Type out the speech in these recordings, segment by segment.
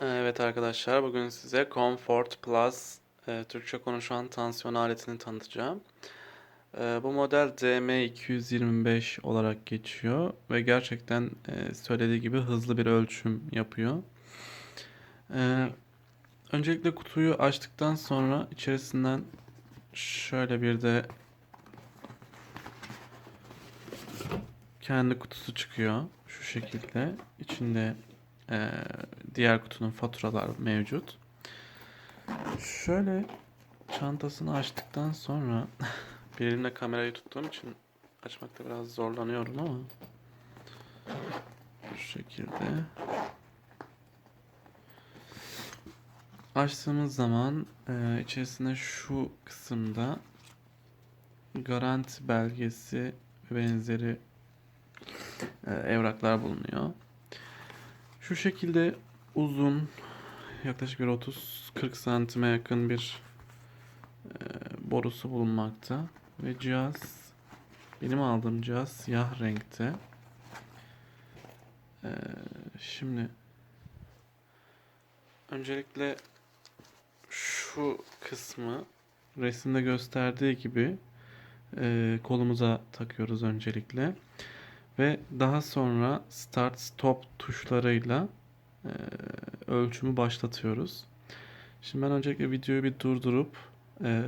Evet arkadaşlar bugün size Comfort Plus e, Türkçe konuşan tansiyon aletini tanıtacağım. E, bu model DM225 olarak geçiyor ve gerçekten e, söylediği gibi hızlı bir ölçüm yapıyor. E, öncelikle kutuyu açtıktan sonra içerisinden şöyle bir de kendi kutusu çıkıyor şu şekilde. İçinde ee, diğer kutunun faturalar mevcut. Şöyle çantasını açtıktan sonra bir elimle kamerayı tuttuğum için açmakta biraz zorlanıyorum ama şu şekilde açtığımız zaman e, içerisinde şu kısımda garanti belgesi ve benzeri e, evraklar bulunuyor. Şu şekilde uzun yaklaşık bir 30-40 santime yakın bir e, borusu bulunmakta ve cihaz benim aldığım cihaz siyah renkte. E, şimdi öncelikle şu kısmı resimde gösterdiği gibi e, kolumuza takıyoruz öncelikle. Ve daha sonra start stop tuşlarıyla ölçümü başlatıyoruz. Şimdi ben öncelikle videoyu bir durdurup e,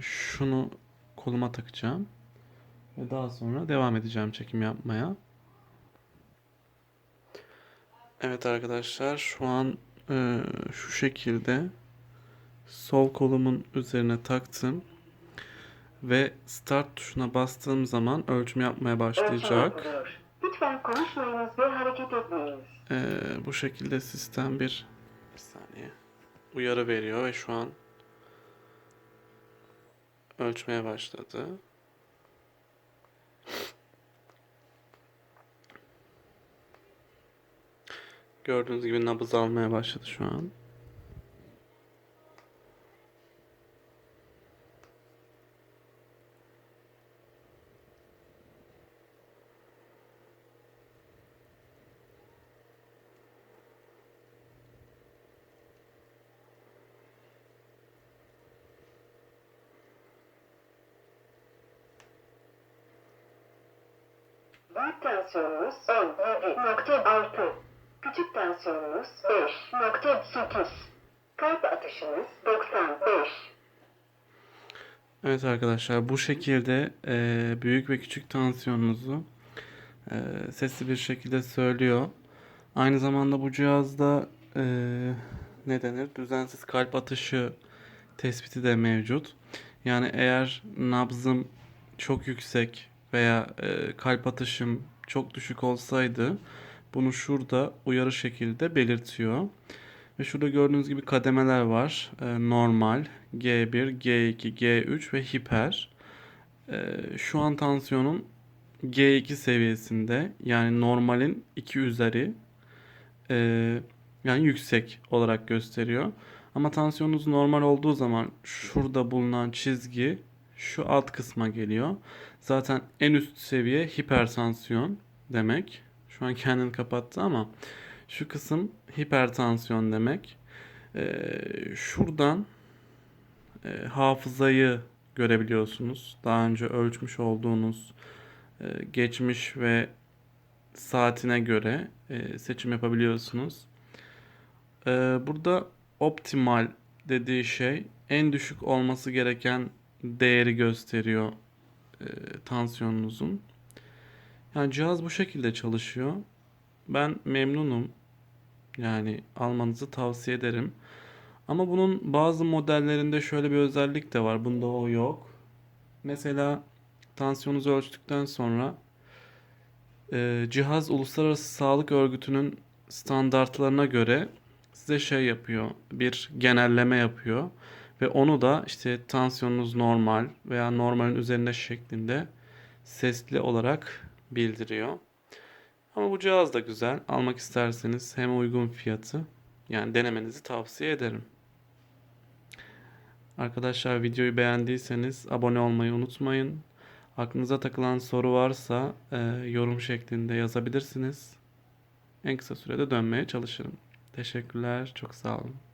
şunu koluma takacağım. Ve daha sonra devam edeceğim çekim yapmaya. Evet arkadaşlar şu an e, şu şekilde sol kolumun üzerine taktım ve start tuşuna bastığım zaman ölçüm yapmaya başlayacak. Lütfen konuşmayınız ve hareket etmeyiniz. Ee, bu şekilde sistem bir bir saniye uyarı veriyor ve şu an ölçmeye başladı. Gördüğünüz gibi nabız almaya başladı şu an. Büyük tansiyonunuz 17.6. Küçük tansiyonunuz 5.8. Kalp atışınız 95. Evet arkadaşlar bu şekilde e, büyük ve küçük tansiyonunuzu e, sesli bir şekilde söylüyor. Aynı zamanda bu cihazda e, ne denir? Düzensiz kalp atışı tespiti de mevcut. Yani eğer nabzım çok yüksek veya e, kalp atışım çok düşük olsaydı bunu şurada uyarı şekilde belirtiyor. Ve şurada gördüğünüz gibi kademeler var. E, normal, G1, G2, G3 ve hiper. E, şu an tansiyonum G2 seviyesinde. Yani normalin 2 üzeri. E, yani yüksek olarak gösteriyor. Ama tansiyonunuz normal olduğu zaman şurada bulunan çizgi şu alt kısma geliyor. Zaten en üst seviye hipertansiyon demek. Şu an kendini kapattı ama şu kısım hipertansiyon demek. Ee, şuradan e, hafızayı görebiliyorsunuz. Daha önce ölçmüş olduğunuz e, geçmiş ve saatine göre e, seçim yapabiliyorsunuz. E, burada optimal dediği şey en düşük olması gereken değeri gösteriyor e, tansiyonunuzun. Yani cihaz bu şekilde çalışıyor. Ben memnunum. Yani almanızı tavsiye ederim. Ama bunun bazı modellerinde şöyle bir özellik de var. Bunda o yok. Mesela tansiyonunuzu ölçtükten sonra e, cihaz Uluslararası Sağlık Örgütü'nün standartlarına göre size şey yapıyor. Bir genelleme yapıyor. Ve onu da işte tansiyonunuz normal veya normalin üzerinde şeklinde sesli olarak bildiriyor. Ama bu cihaz da güzel. Almak isterseniz hem uygun fiyatı yani denemenizi tavsiye ederim. Arkadaşlar videoyu beğendiyseniz abone olmayı unutmayın. Aklınıza takılan soru varsa e, yorum şeklinde yazabilirsiniz. En kısa sürede dönmeye çalışırım. Teşekkürler. Çok sağ olun.